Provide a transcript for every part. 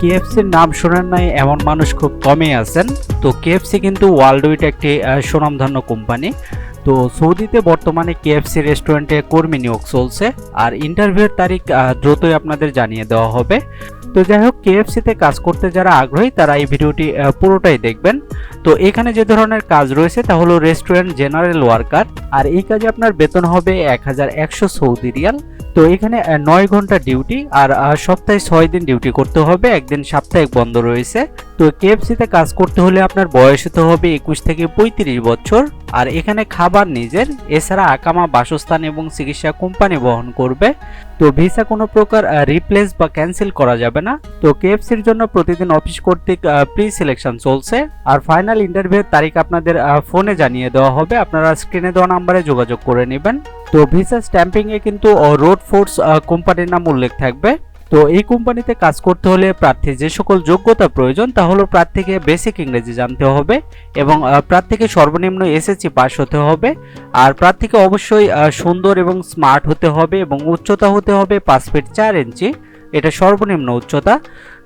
কেএফসির নাম শোনেন নাই, এমন মানুষ খুব কমই আছেন। তো কেএফসি কিন্তু ওয়ার্ল্ড উইড একটি সুনামধন্য কোম্পানি। তো সৌদিতে বর্তমানে কেএফসি রেস্টুরেন্টে কর্মী নিয়োগ চলছে, আর ইন্টারভিউয়ের তারিখ দ্রুতই আপনাদের জানিয়ে দেওয়া হবে। তো যাই হোক, কেএফসিতে কাজ করতে যারা আগ্রহী, তারা এই ভিডিওটি পুরোটাই দেখবেন। তো এখানে যে ধরনের কাজ রয়েছে, তা হলো রেস্টুরেন্ট জেনারেল ওয়ার্কার, আর এই কাজে আপনার বেতন হবে এক হাজার একশো সৌদি রিয়াল। তো এখানে নয় ঘণ্টা ডিউটি আর সপ্তাহে ছয় দিন ডিউটি করতে হবে, একদিন সাপ্তাহিক বন্ধ রয়েছে। তো কেএফসিতে কাজ করতে হলে আপনার বয়স হতে হবে একুশ থেকে পঁয়ত্রিশ বছর। আর এখানে খাবার নিজের, এছাড়া আকামা বাসস্থান এবং চিকিৎসা কোম্পানি বহন করবে। তো ভিসা কোনো প্রকার রিপ্লেস বা ক্যান্সেল করা যাবে না। তো কেএফসির জন্য প্রতিদিন অফিস কর্তৃক প্রি সিলেকশন চলছে। আর ফাইনাল ইন্টারভিউর তারিখ আপনাদের ফোনে জানিয়ে দেওয়া হবে। আপনারা স্ক্রিনে দেওয়া নাম্বারে যোগাযোগ করে নেবেন। তো ভিসা স্ট্যাম্পিং এ কিন্তু রোড ফোর্স কোম্পানির নাম উল্লেখ থাকবে। তো এই কোম্পানিতে কাজ করতে হলে প্রার্থীর যে সকল যোগ্যতা প্রয়োজন, তা হলো প্রার্থীকে বেসিক ইংরেজি জানতে হবে এবং প্রার্থীকে সর্বনিম্ন এসএসসি পাস হতে হবে। আর প্রার্থীকে অবশ্যই সুন্দর এবং স্মার্ট হতে হবে এবং উচ্চতা হতে হবে পাঁচ ফিট চার ইঞ্চি। এটা সর্বনিম্ন উচ্চতা।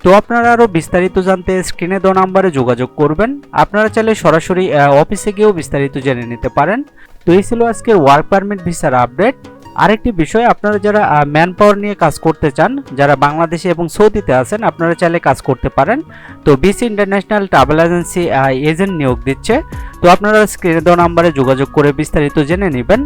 তো আপনারা আরও বিস্তারিত জানতে স্ক্রিনে দেওয়া নাম্বারে যোগাযোগ করবেন। আপনারা চাইলে সরাসরি অফিসে গিয়েও বিস্তারিত জেনে নিতে পারেন। তো এই ছিল আজকের ওয়ার্ক পারমিট ভিসার আপডেট আরেকটি বিষয়, আপনারা যারা ম্যান পাওয়ার নিয়ে কাজ করতে চান, যারা বাংলাদেশে এবং সৌদিতে আছেন, আপনারা চাইলে কাজ করতে পারেন। তো BC international travel agency agent নিয়োগ দিচ্ছে। তো আপনারা স্ক্রিনে দেওয়া নাম্বারে যোগাযোগ করে বিস্তারিত জেনে নেবেন।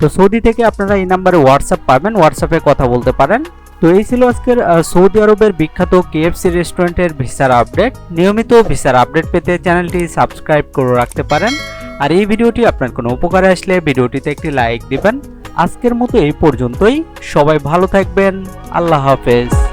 তো সৌদি থেকে আপনারা এই নাম্বারে হোয়াটসঅ্যাপ পাবেন হোয়াটসঅ্যাপে কথা বলতে পারেন। তো এই ছিল আজকের সৌদি আরবের বিখ্যাত কেএফসি রেস্টুরেন্টের ভিসার আপডেট নিয়মিত ভিসার আপডেট পেতে চ্যানেলটি সাবস্ক্রাইব করে রাখতে পারেন। আর এই ভিডিওটি আপনার কোনো উপকারে আসলে ভিডিওটিতে একটি লাইক দিবেন। আজকের মতো এই পর্যন্তই। সবাই ভালো থাকবেন। আল্লাহ হাফেজ।